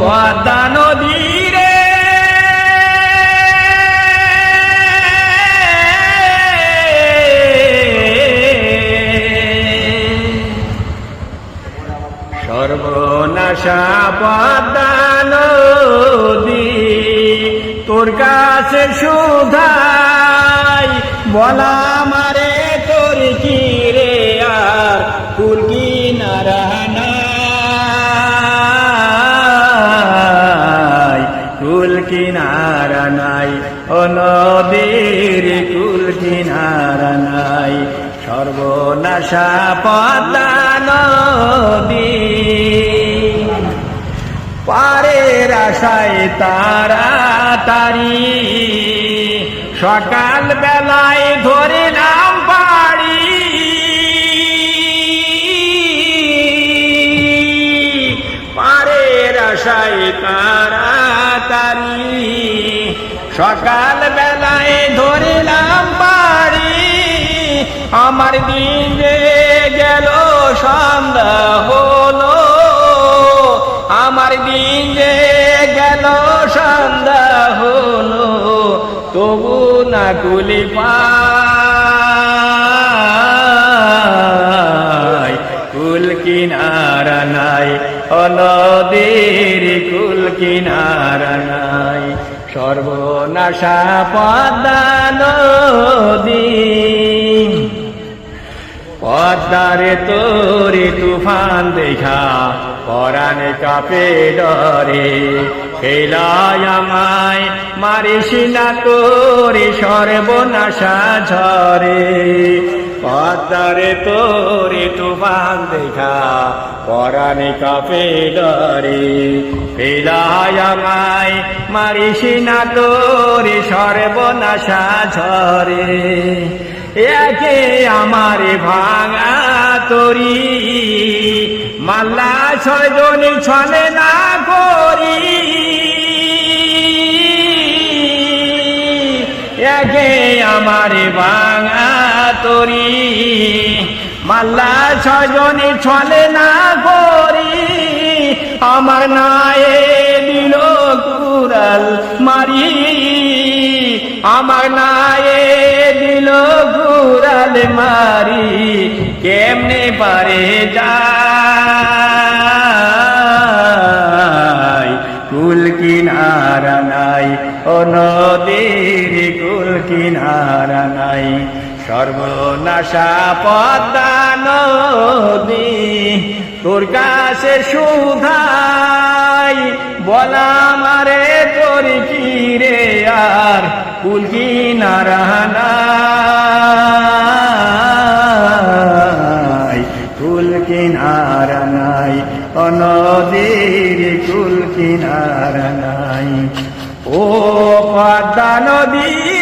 পদ্মা নদী রে। সর্বনাশা পদ্মা নদী, তোর কাছে সুধাই। বলা মারে তোর কি রে আর? কুল নাই কিনারা নাই। ও নদীর কুল কিনারা নাই। সর্বনাশা পদ্মা নদী পারের আশায় তাড়াতাড়ি সকাল বেলায় ধরে নাম আশায় তাড়াতাড়ি সকাল বেলায় ধরিলাম পাড়ি। আমার দিন গেল, সন্ধ্যা হলো। আমার দিন গেল, সন্ধ্যা হলো। তবু না গুলি পাই কুল কিনারা নাই ও নদীর কুল কিনারা নাই। সর্বনাশা পদ্মা নদী, পদ্মারে তোরে তুফান দেখা, পরাণে কাপে ডরে। খেলায় আমায় মারিস না তোরে, সর্বনাশা ঝরে। পদ্মারে তোরে তুফান দেখা, পরাণে ডরে। খেলায় আমায় মারিস না তোরে, সর্বনাশা ঝরে। একে আমার ভাঙা তরি, মাল্লা ছয়জন ছলে না করি। একে আমার ভাঙা তরি। মাল্লা ছয়জন ছলে না করি। আমার নায়ে দিল কুরাল মারি। আমার নায়ে দিল কুরাল মারি। কেমনে পারে যাই কিনারা নাই। ও নদীর কুল কিনারা নাই। সর্বনাশা পদ্মা নদী তোর কাছে সুধাই। বলা মারে তোর কি রে আর কুল কিনারা নাই। নদীর কুল কিনারা নাই। ও পদ্মা নদী